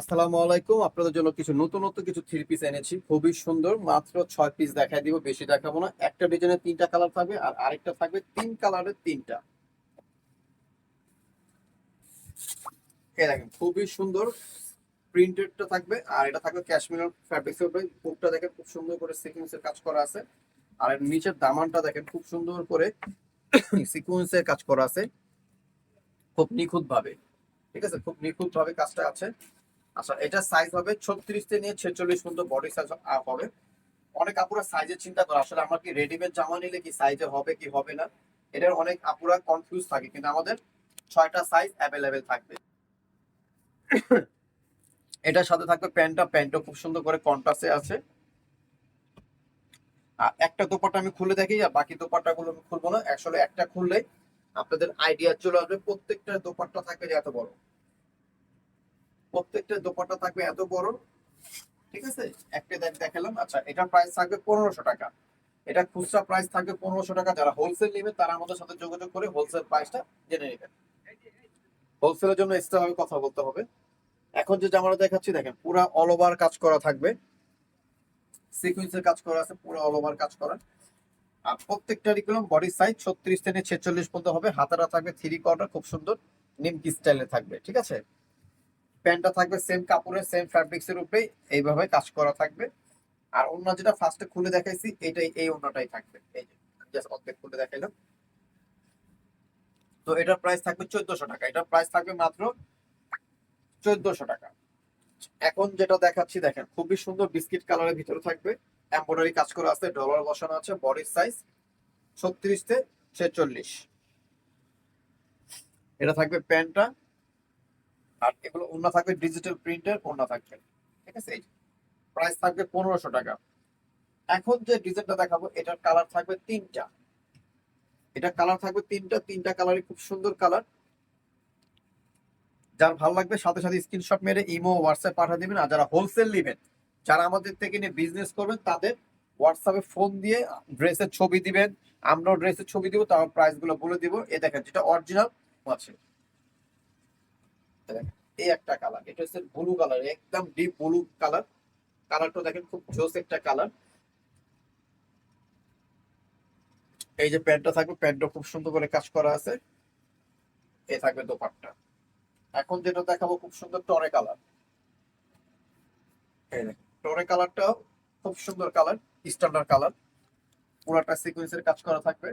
আসসালামু আলাইকুম। আপনাদের জন্য কিছু নতুন নতুন কিছু থ্রি পিস এনেছি। খুবই সুন্দর। মাত্র ছয় পিস দেখাই দিব, বেশি দেখাবো না। একটা ডিজাইনের তিনটা কালার থাকবে আর আরেকটা থাকবে তিন কালারের তিনটা। খুবই সুন্দর প্রিন্টেডটা থাকবে আর এটা থাকবে ক্যাশমিনার ফ্যাব্রিক্সের উপরে। বুকটা দেখেন, খুব সুন্দর করে সিকুয়েন্সের কাজ করা আছে। আর এর নিচের দামানটা দেখেন, খুব সুন্দর করে সিকুয়েন্সের কাজ করা আছে। খুব নিখুঁত ভাবে ঠিক আছে? খুব নিখুঁত ভাবে কাজটা আছে। আচ্ছা এটা সাইজ হবে ছত্রিশ থেকে নিয়ে ছেচল্লিশ পর্যন্ত বডি সাইজ হবে। অনেক আপুরা সাইজের চিন্তা করে, আসলে আমরা কি রেডিমেড জামা নিলে কি সাইজে হবে কি হবে না? এটার অনেক আপুরা কনফিউজ থাকে, কিন্তু আমাদের ছয়টা সাইজ অ্যাভেলেবেল থাকবে। এটার সাথে থাকবে প্যান্টটা, প্যান্টও খুব সুন্দর করে কন্ট্রাস্টে আছে। আর একটা দোপাট্টা আমি খুলে দেখি, আর বাকি দোপাট্টা গুলো আমি খুলবো না। আসলে একটা খুললে আপনাদের আইডিয়া চলে আসবে, প্রত্যেকটা দোপাট্টা থাকবে যে এত বড়। প্রত্যেকটা দোপাট্টা থাকবে এত বড়। ঠিক আছে? একটা দেখ, দেখালাম। আচ্ছা এটার প্রাইস থাকবে পনেরোশো টাকা। এটা খুচরা প্রাইস থাকবে পনেরোশো টাকা। যারা হোলসেল নেবে, তারা আমাদের সাথে যোগাযোগ করে হোলসেল প্রাইসটা জেনে নেবেন হোলসেলের জন্য এক্সট্রা ভাবে কথা বলতে হবে। এখন যে জামাটা দেখাচ্ছি, দেখেন, পুরা অল ওভার কাজ করা থাকবে। সিকুয়েন্সের কাজ করা আছে, পুরো অল ওভার কাজ করা। আর প্রত্যেকটা রিকুলাম বডি সাইজ ছত্রিশ থেকে ছেচল্লিশ পর্যন্ত হবে। হাতারা থাকবে থ্রি কোয়ার্টার খুব সুন্দর। নিমকি স্টাইলে থাকবে, ঠিক আছে? প্যান্টটা থাকবে সেম কাপড়ের সেম ফ্যাব্রিক্স এর উপরেই এইভাবে কাজ করা থাকবে। আর অন্য যেটা ফার্স্টে খুলে দেখাইছি, এটাই, এই অন্যটাই থাকবে। এই যে জাস্ট অর্ধেক খুলে দেখাইলাম। তো এটার প্রাইস থাকবে চোদ্দশো টাকা। এটার প্রাইস থাকবে মাত্র চোদ্দশো টাকা। এখন যেটা দেখাচ্ছি, দেখেন, খুবই সুন্দর বিস্কিট কালারের ভিতরে থাকবে। এমব্রয়ডারি কাজ করা আছে ডলার বসানো আছে বডির সাইজ ছত্রিশ তে ছেচল্লিশ। এটা থাকবে প্যান্টটা আর এগুলো অন্য থাকবে ডিজিটাল প্রিন্টের অন্য থাকবে। ঠিক আছে? এই প্রাইস থাকবে পনেরোশো টাকা। এখন যে ডিজাইনটা দেখাবো, এটার কালার থাকবে তিনটা। এটা কালার থাকবে তিনটা তিনটা কালারই খুব সুন্দর কালার যার ভালো লাগবে, সাথে সাথে স্ক্রিনশট মেরে ইমো হোয়াটসঅ্যাপ পাঠিয়ে দিবেন। আর যারা হোলসেল নেবেন, যারা আমাদের থেকে নিয়ে বিজনেস করবেন, তাদের হোয়াটসঅ্যাপে ফোন দিয়ে ড্রেসের ছবি দিবেন। আমরাও ড্রেসের ছবি দিব তার প্রাইসগুলো বলে দিব। এ দেখেন, যেটা অরিজিনাল আছে। দেখেন, এই একটা কালার এটা হচ্ছে ব্লু কালার একদম ডিপ ব্লু কালার কালারটা দেখেন খুব জোস একটা কালার এই যে প্যান্টটা থাকবে প্যান্টটা খুব সুন্দর করে কাজ করা আছে। এ থাকবে দোপাট্টা। এখন যেটা দেখাবো খুব সুন্দর টরে কালার এই দেখেন টরে কালারটাও খুব সুন্দর কালার স্ট্যান্ডার্ড কালার পুরাটা সিকোয়েন্সের কাজ করা থাকবে।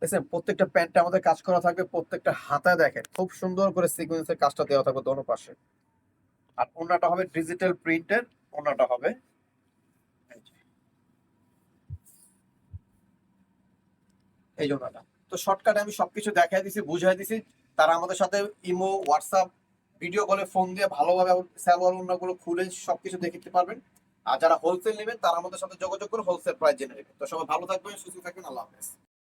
দেখছেন, প্রত্যেকটা প্যান্টে আমাদের কাজ করা থাকবে, প্রত্যেকটা হাতায় দেখেন, খুব সুন্দর করে সিকোয়েন্সের কাজটা দেওয়া থাকবে দোনো পাশে। আর ওনাটা হবে ডিজিটাল প্রিন্টের ওনাটা হবে এই জন্যটা তো শর্টকাটে আমি সবকিছু দেখাই দিছি, বুঝাই দিছি। তারা আমাদের সাথে ইমো, হোয়াটসঅ্যাপ ভিডিও কলে ফোন দিয়ে ভালোভাবে স্যালোয়ার ওনাগুলো খুলে সবকিছু দেখতে পারবেন। আর যারা হোলসেল নেবেন, তারা আমাদের সাথে যোগাযোগ করে হোলসেল প্রাইস জেনে নেবেন। তো সবাই ভালো থাকবেন, সুস্থ থাকবেন, আল্লাহ হাফেজ।